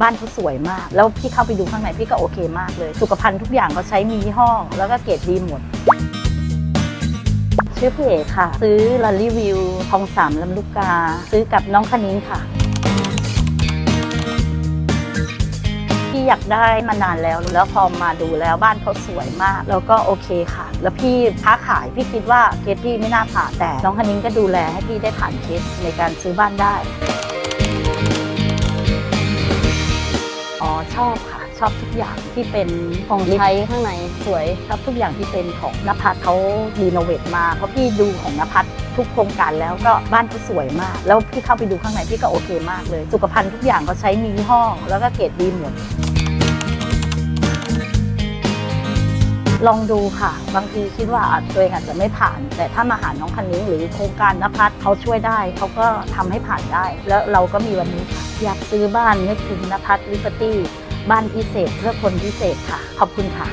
บ้านเขาสวยมาก แล้วพี่เข้าไปดูข้างในพี่ก็โอเคมากเลย สุขภัณฑ์ทุกอย่างเขาใช้มียี่ห้อแล้วก็เกรดดีหมด ชื่อพี่เอกค่ะ ซื้อลารีวิวทองสามลำลูกกา ซื้อกับน้องคณิ้งค่ะพี่อยากได้มานานแล้วแล้วพอมาดูแล้วบ้านเขาสวยมาก แล้วก็โอเคค่ะ แล้วพี่ค้าขายพี่คิดว่าเคสพี่ไม่น่าผ่านแต่ น้องคณิ้งก็ดูแลให้พี่ได้ผ่านเคสในการซื้อบ้านได้ ชอบค่ะ ชอบทุกอย่างที่เป็นของใช้ข้างในสวยชอบทุกอย่างที่เป็นของนภัสเขารีโนเวทมาเพราะพี่ดูของนภัสทุกโครงการแล้วก็บ้านเขาสวยมาก แล้วพี่เข้าไปดูข้างในพี่ก็โอเคมากเลย สุขภัณฑ์ทุกอย่างเขาใช้มียี่ห้อแล้วก็เกรดดีหมดลองดูค่ะ บางทีคิดว่าอาจตัวเองอาจจะไม่ผ่าน แต่ถ้ามาหาน้องคันนิ้งหรือโครงการนภัสเขาช่วยได้ เขาก็ทำให้ผ่านได้ แล้วเราก็มีวันนี้ค่ะ อยากซื้อบ้านนึกถึงนภัสลิเบอร์ตี้บ้านพิเศษเพื่อคนพิเศษค่ะ ขอบคุณค่ะ